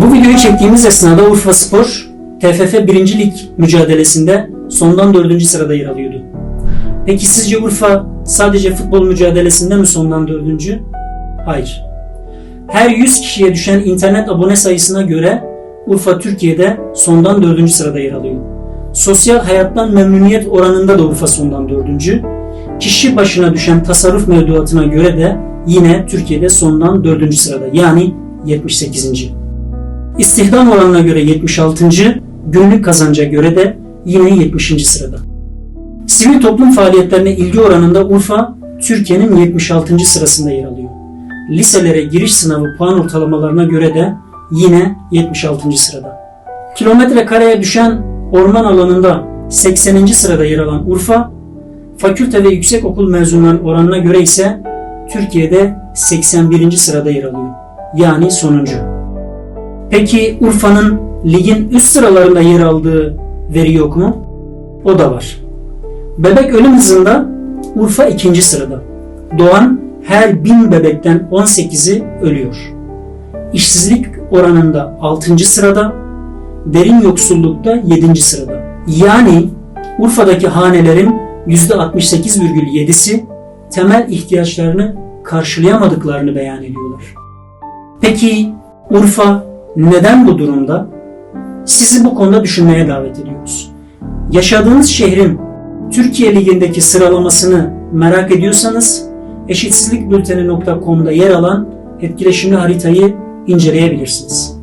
Bu videoyu çektiğimiz esnada Urfa Spor, TFF 1. Lig mücadelesinde sondan 4. sırada yer alıyordu. Peki sizce Urfa sadece futbol mücadelesinde mi sondan 4. Hayır. Her 100 kişiye düşen internet abone sayısına göre Urfa Türkiye'de sondan 4. sırada yer alıyor. Sosyal hayattan memnuniyet oranında da Urfa sondan 4. Kişi başına düşen tasarruf mevduatına göre de yine Türkiye'de sondan 4. sırada yani 78. İstihdam oranına göre 76. Günlük kazanca göre de yine 70. sırada. Sivil toplum faaliyetlerine ilgi oranında Urfa Türkiye'nin 76. sırasında yer alıyor. Liselere giriş sınavı puan ortalamalarına göre de yine 76. sırada. Kilometre kareye düşen orman alanında 80. sırada yer alan Urfa, fakülte ve yüksekokul mezunlarının oranına göre ise Türkiye'de 81. sırada yer alıyor. Yani sonuncu. Peki Urfa'nın ligin üst sıralarında yer aldığı veri yok mu? O da var. Bebek ölüm hızında Urfa ikinci sırada. Doğan her bin bebekten 18'i ölüyor. İşsizlik oranında 6. sırada, derin yoksullukta 7. sırada. Yani Urfa'daki hanelerin %68,7'si temel ihtiyaçlarını karşılayamadıklarını beyan ediyorlar. Peki Urfa neden bu durumda? Sizi bu konuda düşünmeye davet ediyoruz. Yaşadığınız şehrin Türkiye Ligi'ndeki sıralamasını merak ediyorsanız eşitsizlikbülteni.com'da yer alan etkileşimli haritayı inceleyebilirsiniz.